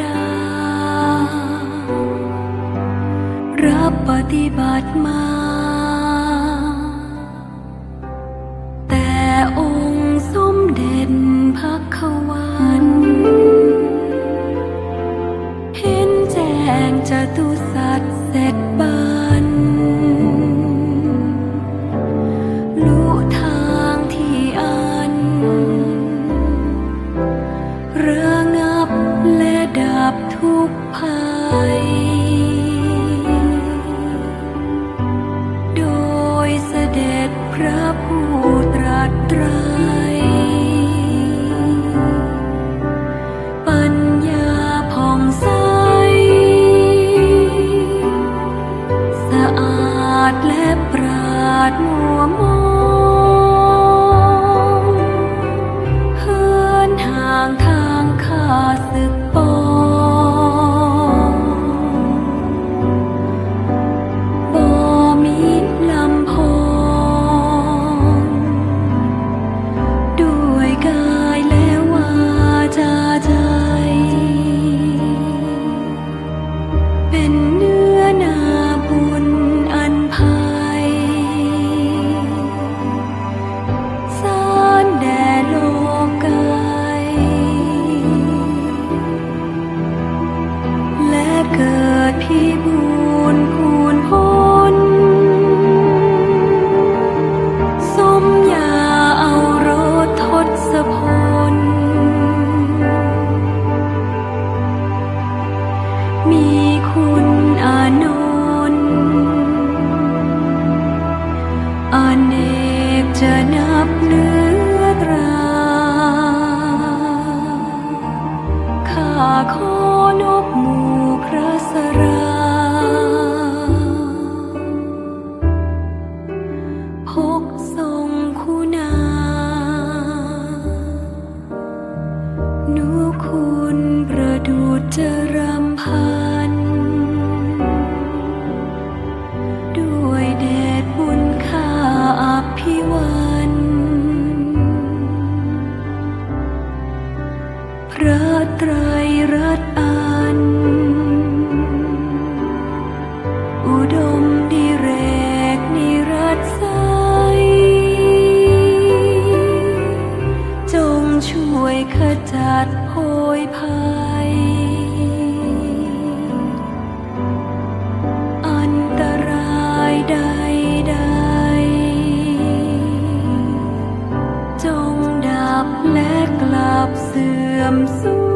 ดา รับปฏิบัติมา แต่องค์สมเด็จพระขวันเห็นแจ้งจตุสัตว์เสร็จบ้าับทุกภัย โดยเสด็จพระผู้ตรัสไตรปัญญาผ่องใส สะอาดและปราดมัวมอง อเนกจะนับเลือตราข้าขอ พระไตรรัตน์อัน อุดมดิเรกนิรัตใสจงช่วยขจัดโพยภัย I'm so